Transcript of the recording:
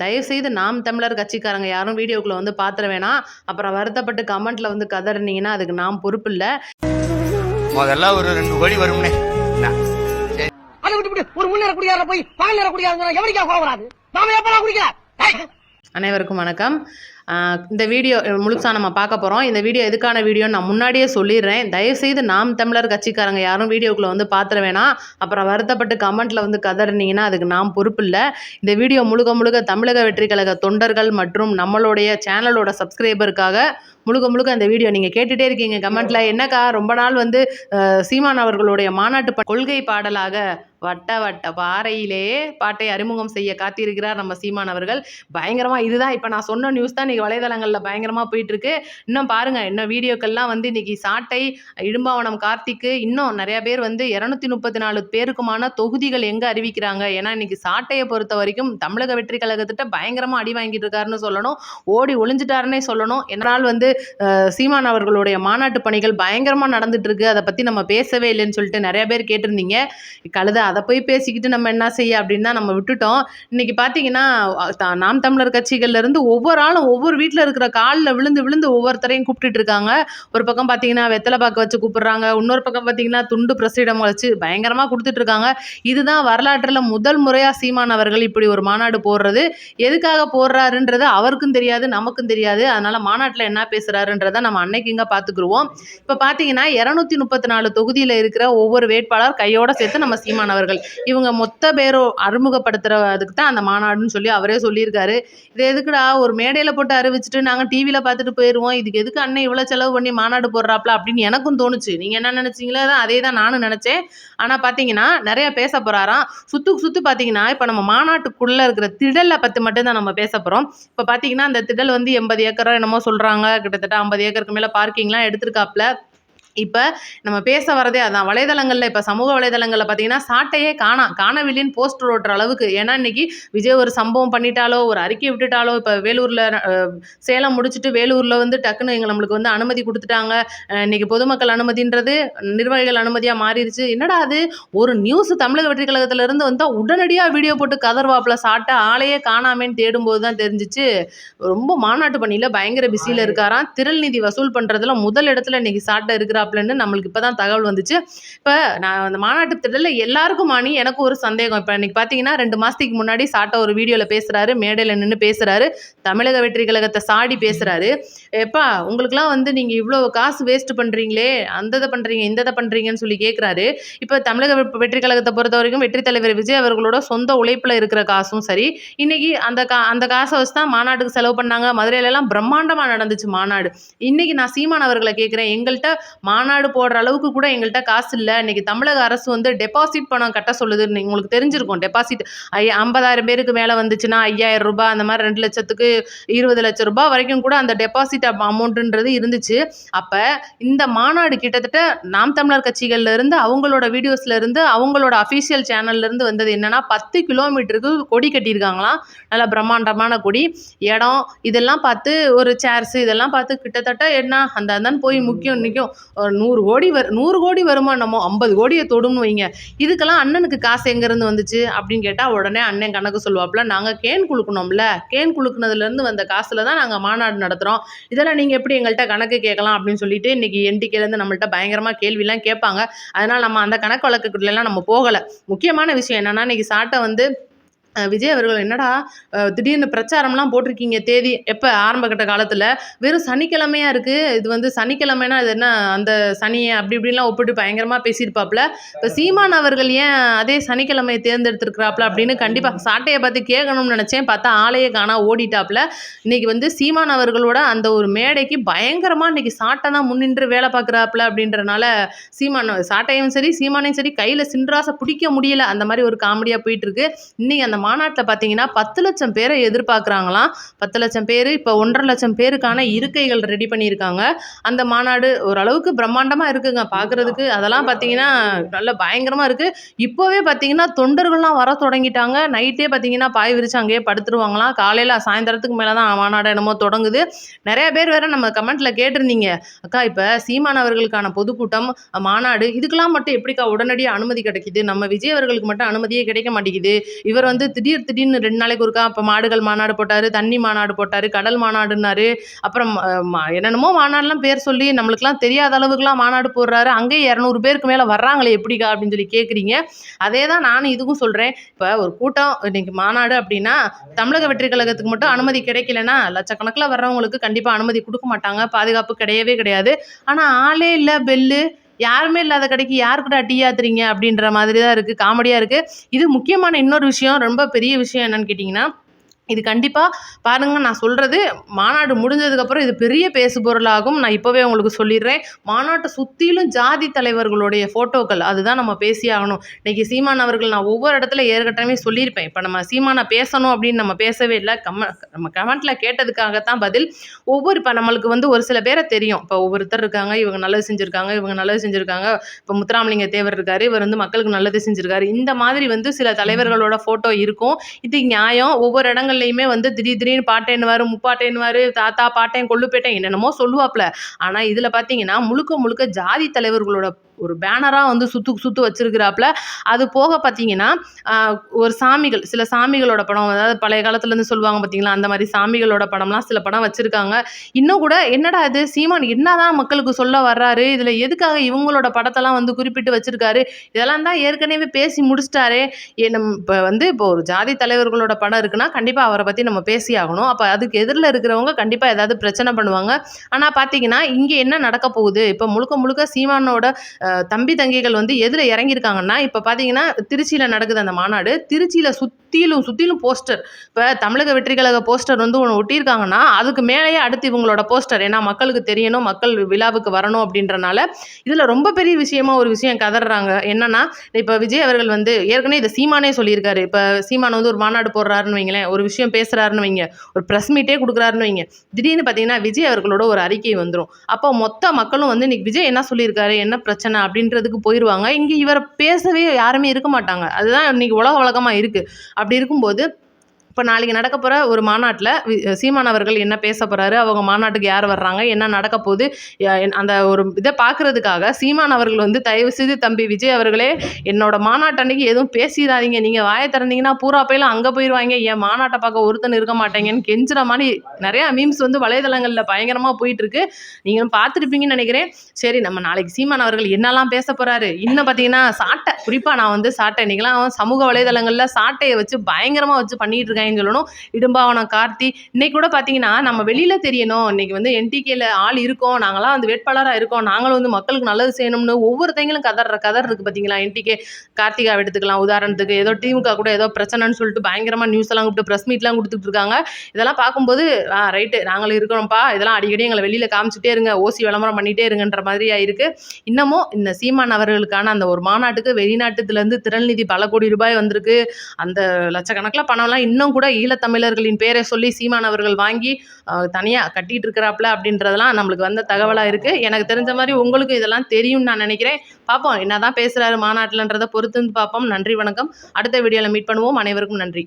தயவுசெய்து நாம் தமிழர் கட்சிக்காரங்க யாரும் வீடியோக்குள்ள வந்து பாத்திர வேணாம். அப்புறம் வருத்தப்பட்டு கமெண்ட்ல வந்து கதறினீங்கன்னா அதுக்கு நாம் பொறுப்பு இல்லை. முதல்ல ஒரு ரெண்டு கோடி வரும்னே? அதை விட்டு ஒரு முன்னேற குடியார போய் பகல் நேர குடியார எவனிக்கா கோவம் வராது? நாம எப்படா குடிக்கிறேன் அனைவருக்கும் வணக்கம். இந்த வீடியோ முழுசாக நம்ம பார்க்க போகிறோம் இந்த வீடியோ எதுக்கான வீடியோன்னு நான் முன்னாடியே சொல்லிடுறேன். தயவுசெய்து நாம் தமிழர் கட்சிக்காரங்க யாரும் வீடியோக்குள்ளே வந்து பார்த்துட வேணாம். அப்புறம் வருத்தப்பட்டு கமெண்ட்டில் வந்து கதறினீங்கன்னா அதுக்கு நாம் பொறுப்பு இல்லை. இந்த வீடியோ முழுக்க முழுக்க தமிழக வெற்றி கழக தொண்டர்கள் மற்றும் நம்மளுடைய சேனலோட சப்ஸ்கிரைபருக்காக முழுக்க முழுக்க இந்த வீடியோ நீங்கள் கேட்டுகிட்டே இருக்கீங்க. கமெண்ட்டில் என்னக்கா ரொம்ப நாள் வந்து சீமான் அவர்களுடைய மாநாட்டு கொள்கை பாடலாக வட்ட வட்ட பாறையிலே பாட்டை அறிமுகம் செய்ய காத்திருக்கிறார் நம்ம சீமான் அவர்கள். பயங்கரமாக இதுதான் இப்போ நான் சொன்ன நியூஸ் தான் இன்றைக்கி வலைதளங்களில் பயங்கரமாக போயிட்டுருக்கு. இன்னும் பாருங்கள் இன்னும் வீடியோக்கள்லாம் வந்து இன்றைக்கி சாட்டை இடும்பாவனம் கார்த்திக்கு இன்னும் நிறையா பேர் வந்து இரநூத்தி முப்பத்தி நாலு பேருக்குமான தொகுதிகள் எங்கே அறிவிக்கிறாங்க? ஏன்னா இன்றைக்கி சாட்டையை பொறுத்த வரைக்கும் தமிழக வெற்றி கழகத்திட்ட பயங்கரமாக அடி வாங்கிட்டு இருக்காருன்னு சொல்லணும். ஓடி ஒளிஞ்சிட்டாருன்னே சொல்லணும். என்னால் வந்து சீமான் அவர்களுடைய மாநாட்டு பணிகள் பயங்கரமாக நடந்துட்டு இருக்கு. அதை பற்றி நம்ம பேசவே இல்லைன்னு சொல்லிட்டு நிறைய பேர் கேட்டிருந்தீங்க. கழுத அதை போய் பேசிக்கிட்டு நம்ம என்ன செய்ய அப்படின்னு தான் நம்ம விட்டுட்டோம். இன்னைக்கு பார்த்தீங்கன்னா நாம் தமிழர் கட்சிகள்லேருந்து ஒவ்வொரு ஆளும் ஒவ்வொரு வீட்டில் இருக்கிற காலில் விழுந்து விழுந்து ஒவ்வொருத்தரையும் கூப்பிட்டுட்டு இருக்காங்க. ஒரு பக்கம் பார்த்தீங்கன்னா வெத்தலை பாக்க வச்சு கூப்பிடுறாங்க. இன்னொரு பக்கம் பார்த்தீங்கன்னா துண்டு பிரசிடம் வச்சு பயங்கரமாக கொடுத்துட்டு இருக்காங்க. இதுதான் வரலாற்றில் முதல் முறையாக சீமான் அவர்கள் இப்படி ஒரு மாநாடு போடுறது. எதுக்காக போடுறாருன்றது அவருக்கும் தெரியாது நமக்கும் தெரியாது. அதனால மாநாட்டில் என்ன பேசுகிறாருன்றதை நம்ம அன்னைக்கு இங்கே பார்த்துக்குருவோம் இப்போ பார்த்தீங்கன்னா இரநூத்தி முப்பத்தி நாலு தொகுதியில் இருக்கிற ஒவ்வொரு வேட்பாளர் கையோட சேர்த்து நம்ம சீமானவர் அவர்கள். இவங்க மொத்த பேரும் அறிமுகப்படுத்துறதுக்கு தான் அந்த மாநாடுன்னு சொல்லி அவரே சொல்லியிருக்காரு. இது எதுக்குடா ஒரு மேடையில் போட்டு அறிவிச்சிட்டு நாங்கள் டிவியில் பார்த்துட்டு போயிடுவோம் இதுக்கு எதுக்கு அண்ணன் இவ்வளோ செலவு பண்ணி மாநாடு போடுறாப்ல அப்படின்னு எனக்கும் தோணுச்சு. நீங்கள் என்ன நினச்சிங்களோ அதே தான் நானும் நினச்சேன். ஆனால் பார்த்தீங்கன்னா நிறைய பேச போகிறாராம் சுத்துக்கு சுத்து பார்த்தீங்கன்னா இப்போ நம்ம மாநாட்டுக்குள்ளே இருக்கிற திடலை பற்றி மட்டும்தான் நம்ம பேச போகிறோம் இப்போ பார்த்தீங்கன்னா அந்த திடல் வந்து எண்பது ஏக்கரோ என்னமோ சொல்கிறாங்க கிட்டத்தட்ட ஐம்பது ஏக்கருக்கு மேலே பார்க்கிங்லாம் எடுத்திருக்காப்ல. இப்போ நம்ம பேச வரதே அதான். வலைதளங்களில் இப்போ சமூக வலைதளங்களில் பார்த்தீங்கன்னா சாட்டையே காணாம் காணவில்லைன்னு போஸ்டர் ஓட்டுற அளவுக்கு. ஏன்னா இன்னைக்கு விஜய் ஒரு சம்பவம் பண்ணிட்டாலோ ஒரு அறிக்கை விட்டுட்டாலோ இப்போ வேலூரில் சேலம் முடிச்சுட்டு வேலூரில் வந்து டக்குன்னு எங்க நம்மளுக்கு வந்து அனுமதி கொடுத்துட்டாங்க. இன்னைக்கு பொதுமக்கள் அனுமதின்றது நிர்வாகிகள் அனுமதியாக மாறிடுச்சு. என்னடா அது? ஒரு நியூஸ் தமிழக வெற்றி கழகத்துல இருந்து வந்தால் உடனடியாக வீடியோ போட்டு கதர்வாப்பில் சாட்ட ஆளையே காணாமேன்னு தேடும்போது தான் தெரிஞ்சிச்சு. ரொம்ப மாநாட்டு பணியில் பயங்கர பிஸியில் இருக்காராம். திரள் நிதி வசூல் பண்ணுறதுல முதல் இடத்துல இன்னைக்கு சாட்டை இருக்கிறாப்லன்னு நம்மளுக்கு இப்போ தான் தகவல் வந்துச்சு. இப்போ நான் அந்த மாநாட்டு திட்டத்தில் எல்லாருக்கும் மாணி எனக்கு ஒரு சந்தேகம். இப்போ இன்னைக்கு பார்த்தீங்கன்னா ரெண்டு மாதத்துக்கு முன்னாடி சாட்டை ஒரு வீடியோவில் பேசுகிறாரு மேடையில் நின்று பேசுகிறாரு தமிழக வெற்றி கழகத்தை சாடி பேசுகிறாரு எப்பா உங்களுக்குலாம் வந்து நீங்கள் இவ்வளோ காசு வேஸ்ட் பண்ணுறீங்களே அந்த இதை பண்ணுறீங்க இந்த இதை பண்ணுறீங்கன்னு சொல்லி கேட்குறாரு இப்போ தமிழக வெற்றி கழகத்தை பொறுத்த வரைக்கும் வெற்றி தலைவர் விஜய் அவர்களோட சொந்த உழைப்பில் இருக்கிற காசும் சரி. இன்னைக்கு அந்த கா அந்த காசை வச்சு தான் மாநாட்டுக்கு செலவு பண்ணாங்க. மதுரையிலலாம் பிரம்மாண்டமாக நடந்துச்சு மாநாடு. இன்னைக்கு நான் சீமான் அவர்களை கேட்குறேன் எங்கள்கிட்ட மாநாடு போடுற அளவுக்கு கூட எங்கள்கிட்ட காசு இல்லை. இன்னைக்கு தமிழக அரசு வந்து டெபாசிட் பணம் கட்ட சொல்லுது உங்களுக்கு தெரிஞ்சிருக்கும். டெபாசிட் ஐ ஐம்பதாயிரம் பேருக்கு மேலே வந்துச்சுன்னா ஐயாயிரம் ரூபாய் அந்த மாதிரி ரெண்டு லட்சத்துக்கு இருபது லட்சம் ரூபாய் வரைக்கும் கூட அந்த டெபாசிட் அமௌண்ட்டுன்றது இருந்துச்சு. அப்போ இந்த மாநாடு கிட்டத்தட்ட நாம் தமிழர் கட்சிகள்லேருந்து அவங்களோட வீடியோஸ்லேருந்து அவங்களோட அஃபீஷியல் சேனல்லேருந்து வந்தது என்னென்னா பத்து கிலோமீட்டருக்கு கொடி கட்டியிருக்காங்களாம். நல்ல பிரம்மாண்டமான கொடி. இடம் இதெல்லாம் பார்த்து ஒரு சேர்ஸ் இதெல்லாம் பார்த்து கிட்டத்தட்ட என்ன அந்த அந்தன்னு போய் முக்கியம் நிற்கும் நூறு கோடி வரு நூறு கோடி வருமா நம்ம ஐம்பது கோடியை தொடும்னு வைங்க. இதுக்கெல்லாம் அண்ணனுக்கு காசு எங்கேருந்து வந்துச்சு? அப்படின்னு கேட்டால் உடனே அண்ணன் கணக்கு சொல்லுவாப்புல நாங்கள் கேன் குழுக்கணும்ல கேன் குழுக்குனதுலேருந்து வந்த காசில் தான் நாங்கள் மாநாடு நடத்துகிறோம் இதெல்லாம் நீங்கள் எப்படி எங்கள்கிட்ட கணக்கு கேட்கலாம்? அப்படின்னு சொல்லிட்டு இன்னைக்கு என்டிகேலேருந்து நம்மள்ட்ட பயங்கரமாக கேள்விலாம் கேட்பாங்க. அதனால் நம்ம அந்த கணக்கு வழக்குக்குள்ளெல்லாம் நம்ம போகலை. முக்கியமான விஷயம் என்னென்னா இன்னைக்கு சாட்டை வந்து விஜய் அவர்கள் என்னடா திடீர்னு பிரச்சாரம்லாம் போட்டிருக்கீங்க தேதி எப்போ ஆரம்பகட்ட காலத்தில்? வெறும் சனிக்கிழமையாக இருக்குது இது வந்து சனிக்கிழமைனா இது என்ன அந்த சனியை அப்படி இப்படின்லாம் ஒப்பிட்டு பயங்கரமாக பேசியிருப்பாப்புல இப்போ சீமான் அவர்கள் ஏன் அதே சனிக்கிழமையை தேர்ந்தெடுத்திருக்கிறாப்புல அப்படின்னு கண்டிப்பாக சாட்டையை பார்த்து கேட்கணும்னு நினச்சேன். பார்த்தா ஆளையே காணா ஓடிட்டாப்புல இன்னைக்கு வந்து சீமான் அவர்களோட அந்த ஒரு மேடைக்கு பயங்கரமாக இன்னைக்கு சாட்டை தான் முன்னின்று வேலை பார்க்குறாப்புல அப்படின்றனால சீமான் சாட்டையும் சரி சீமானையும் சரி கையில் சின்ராசை பிடிக்க முடியல. அந்த மாதிரி ஒரு காமெடியாக போயிட்டு இருக்கு. இன்னைக்கு அந்த மாநாட்டில் பார்த்தீங்கன்னா பத்து லட்சம் பேரை எதிர்பார்க்குறாங்களாம். பத்து லட்சம் பேர் இப்போ ஒன்றரை லட்சம் பேருக்கான இருக்கைகள் ரெடி பண்ணியிருக்காங்க. அந்த மாநாடு ஓரளவுக்கு பிரம்மாண்டமாக இருக்குங்க. பார்க்குறதுக்கு அதெல்லாம் பார்த்தீங்கன்னா நல்ல பயங்கரமாக இருக்குது இப்போவே பார்த்தீங்கன்னா தொண்டர்கள்லாம் வர தொடங்கிட்டாங்க. நைட்டே பார்த்தீங்கன்னா பாய் விரிச்சு அங்கேயே படுத்துருவாங்களாம். காலையில் சாயந்தரத்துக்கு மேலே தான் மாநாடு என்னமோ தொடங்குது. நிறைய பேர் வேறு நம்ம கமெண்ட்டில் கேட்டிருந்தீங்க. அக்கா இப்போ சீமான் அவர்களுக்கான பொதுக்கூட்டம் மாநாடு இதுக்கெல்லாம் மட்டும் எப்படிக்கா உடனடியாக அனுமதி கிடைக்குது? நம்ம விஜய் அவர்களுக்கு மட்டும் அனுமதியே கிடைக்க மாட்டேங்குது. இவர் வந்து திடீர் திடீர்னு ரெண்டு நாளைக்கு ஒருக்கா இப்போ மாடுகள் மாநாடு போட்டார் தண்ணி மாநாடு போட்டார் கடல் மாநாடுனாரு அப்புறம் என்னென்னமோ மாநாடுலாம் பேர் சொல்லி நம்மளுக்குலாம் தெரியாத அளவுக்குலாம் மாநாடு போடுறாரு. அங்கேயே இரநூறு பேருக்கு மேலே வர்றாங்களே எப்படிக்கா அப்படின்னு சொல்லி கேட்குறீங்க அதே தான் நானும் இதுக்கும் சொல்கிறேன் இப்போ ஒரு கூட்டம் இன்னைக்கு மாநாடு அப்படின்னா தமிழக வெற்றி கழகத்துக்கு மட்டும் அனுமதி கிடைக்கலனா லட்சக்கணக்கில் வர்றவங்களுக்கு கண்டிப்பாக அனுமதி கொடுக்க மாட்டாங்க. பாதுகாப்பு கிடையவே கிடையாது. ஆனால் ஆளே இல்லை பெல்லு. யாருமே இல்லாத கடைக்கு யாருக்கிட்ட டீ ஆத்துறீங்க அப்படின்ற மாதிரி தான் இருக்குது காமெடியாக இருக்குது இது முக்கியமான இன்னொரு விஷயம் ரொம்ப பெரிய விஷயம் என்னன்னு கேட்டிங்கன்னா இது கண்டிப்பாக பாருங்கள் நான் சொல்கிறது மாநாடு முடிஞ்சதுக்கப்புறம் இது பெரிய பேசு பொருளாகும் நான் இப்போவே உங்களுக்கு சொல்லிடுறேன். மாநாட்டை சுற்றிலும் ஜாதி தலைவர்களுடைய ஃபோட்டோக்கள் அதுதான் நம்ம பேசி ஆகணும். இன்றைக்கி சீமான் அவர்கள் நான் ஒவ்வொரு இடத்துல ஏற்கனவே சொல்லியிருப்பேன். இப்போ நம்ம சீமானை பேசணும் அப்படின்னு நம்ம பேசவே இல்லை. கம நம்ம கமெண்ட்டில் கேட்டதுக்காகத்தான் பதில். ஒவ்வொரு இப்போ நம்மளுக்கு வந்து ஒரு சில பேரை தெரியும். இப்போ ஒவ்வொருத்தர் இருக்காங்க இவங்க நல்லது செஞ்சுருக்காங்க இவங்க நல்லது செஞ்சுருக்காங்க. இப்போ முத்துராமலிங்க தேவர் இருக்காரு இவர் வந்து மக்களுக்கு நல்லது செஞ்சுருக்காரு. இந்த மாதிரி வந்து சில தலைவர்களோட ஃபோட்டோ இருக்கும். இது நியாயம். ஒவ்வொரு இடங்கள்லையுமே வந்து திடீர் திடீர்னு பாட்டேன்னுவார் முப்பாட்டேன்னுவார் தாத்தா பாட்டேன் கொள்ளுப்பேட்டேன் என்னென்னமோ சொல்லுவாப்ல. ஆனால் இதில் பார்த்தீங்கன்னா முழுக்க முழுக்க ஜாதி தலைவர்களோட ஒரு பேனராக வந்து சுத்து சுத்து வச்சிருக்கிறாப்புல. அது போக பார்த்தீங்கன்னா ஒரு சாமிகள் சில சாமிகளோட படம் அதாவது பழைய காலத்துலேருந்து சொல்லுவாங்க பார்த்தீங்களா அந்த மாதிரி சாமிகளோட படம்லாம் சில படம் வச்சுருக்காங்க. இன்னும் கூட என்னடா இது சீமான் என்னதான் மக்களுக்கு சொல்ல வர்றாரு இதில் எதுக்காக இவங்களோட படத்தெல்லாம் வந்து குறிப்பிட்டு வச்சிருக்காரு இதெல்லாம் தான் ஏற்கனவே பேசி முடிச்சிட்டாரே. ஏ இப்போ வந்து இப்போ ஒரு ஜாதி தலைவர்களோட படம் இருக்குன்னா கண்டிப்பாக அவரை பற்றி நம்ம பேசி ஆகணும். அப்போ அதுக்கு எதிரில் இருக்கிறவங்க கண்டிப்பாக ஏதாவது பிரச்சனை பண்ணுவாங்க. ஆனால் பார்த்தீங்கன்னா இங்கே என்ன நடக்க போகுது? இப்போ முழுக்க முழுக்க சீமானோட தம்பி தங்கைகள் வந்து எதில் இறங்கியிருக்காங்கன்னா இப்போ பார்த்தீங்கன்னா திருச்சியில் நடக்குது அந்த மாநாடு. திருச்சியில் சுற்றிலும் சுற்றிலும் போஸ்டர். இப்போ தமிழக வெற்றி கழக போஸ்டர் வந்து ஒன்று ஒட்டியிருக்காங்கன்னா அதுக்கு மேலேயே அடுத்து இவங்களோட போஸ்டர். ஏன்னா மக்களுக்கு தெரியணும் மக்கள் விழாவுக்கு வரணும் அப்படின்றனால இதில் ரொம்ப பெரிய விஷயமா ஒரு விஷயம் கதறாங்க. என்னன்னா இப்போ விஜய் அவர்கள் வந்து ஏற்கனவே இதை சீமானே சொல்லியிருக்காரு. இப்போ சீமான் வந்து ஒரு மாநாடு போடுறாருன்னு வைங்களேன் ஒரு விஷயம் பேசுகிறாருன்னு வைங்க ஒரு ப்ரெஸ் மீட்டே கொடுக்குறாருன்னு வைங்க. திடீர்னு பார்த்தீங்கன்னா விஜய் அவர்களோட ஒரு அறிக்கை வந்துடும் அப்போ மொத்த மக்களும் வந்து இன்னைக்கு விஜய் என்ன சொல்லியிருக்காரு? என்ன பிரச்சனை? அப்படின்றதுக்கு போயிடுவாங்க இங்கே இவரை பேசவே யாருமே இருக்க மாட்டாங்க. அதுதான் இன்னைக்கு உலக வழக்கமாக இருக்குது அப்படி இருக்கும்போது இப்போ நாளைக்கு நடக்க போகிற ஒரு மாநாட்டில் சீமான் அவர்கள் என்ன பேச போகிறாரு அவங்க மாநாட்டுக்கு யார் வர்றாங்க என்ன நடக்க போகுது அந்த ஒரு இதை பார்க்குறதுக்காக சீமான் அவர்கள் வந்து தயவு செய்து தம்பி விஜய் அவர்களே என்னோட மாநாட்டு அன்னைக்கு எதுவும் பேசிடாதீங்க. நீங்கள் வாயை திறந்தீங்கன்னா பூரா போயிலாம் அங்கே போயிடுவாங்க என் மாநாட்டை பார்க்க ஒருத்தன் இருக்க மாட்டேங்கன்னு கெஞ்சுற மாதிரி நிறையா மீம்ஸ் வந்து வலைதளங்களில் பயங்கரமாக போயிட்டுருக்கு. நீங்களும் பார்த்துருப்பீங்கன்னு நினைக்கிறேன். சரி நம்ம நாளைக்கு சீமான் அவர்கள் என்னெல்லாம் பேச போகிறாரு இன்னும் பார்த்தீங்கன்னா சாட்டை குறிப்பாக நான் வந்து சாட்டை இன்றைக்கெல்லாம் சமூக வலைதளங்களில் சாட்டையை வச்சு பயங்கரமாக வச்சு பண்ணிகிட்டு இருக்கேன் இருக்காங்கன்னு சொல்லணும். இடும்பாவனம் கார்த்தி இன்னைக்கு கூட பார்த்தீங்கன்னா நம்ம வெளியில் தெரியணும். இன்னைக்கு வந்து என்டிகேல ஆள் இருக்கோம். நாங்களாம் வந்து வேட்பாளராக இருக்கோம். நாங்களும் வந்து மக்களுக்கு நல்லது செய்யணும்னு ஒவ்வொருத்தங்களும் கதற கதர் இருக்குது பார்த்தீங்களா என்டிகே கார்த்திகா எடுத்துக்கலாம். உதாரணத்துக்கு ஏதோ திமுக கூட ஏதோ பிரச்சனைன்னு சொல்லிட்டு பயங்கரமாக நியூஸ் எல்லாம் கூப்பிட்டு ப்ரெஸ் மீட்லாம் கொடுத்துட்டு இருக்காங்க. இதெல்லாம் பார்க்கும்போது ஆ ரைட்டு நாங்களும் இருக்கிறோம்ப்பா. இதெல்லாம் அடிக்கடி எங்களை வெளியில் காமிச்சிட்டே இருங்க. ஓசி விளம்பரம் பண்ணிகிட்டே இருங்கன்ற மாதிரியா இருக்குது இன்னமும் இந்த சீமான் அவர்களுக்கான அந்த ஒரு மாநாட்டுக்கு வெளிநாட்டுலேருந்து திறன்நிதி பல கோடி ரூபாய் வந்திருக்கு. அந்த லட்சக்கணக்கில் பணம்லாம் இன்னும் கூட ஈழத்தமிழர்களின் பேரை சொல்லி சீமான் அவர்கள் வாங்கி தனியாக கட்டிகிட்டு இருக்கிறாப்புல அப்படின்றதெல்லாம் நம்மளுக்கு வந்த தகவலாக இருக்குது எனக்கு தெரிஞ்ச மாதிரி உங்களுக்கு இதெல்லாம் தெரியும்னு நான் நினைக்கிறேன். பார்ப்போம் என்ன தான் பேசுகிறாரு மாநாட்டில்ன்றதை பொறுத்து வந்து பார்ப்போம் நன்றி வணக்கம். அடுத்த வீடியோவில் மீட் பண்ணுவோம். அனைவருக்கும் நன்றி.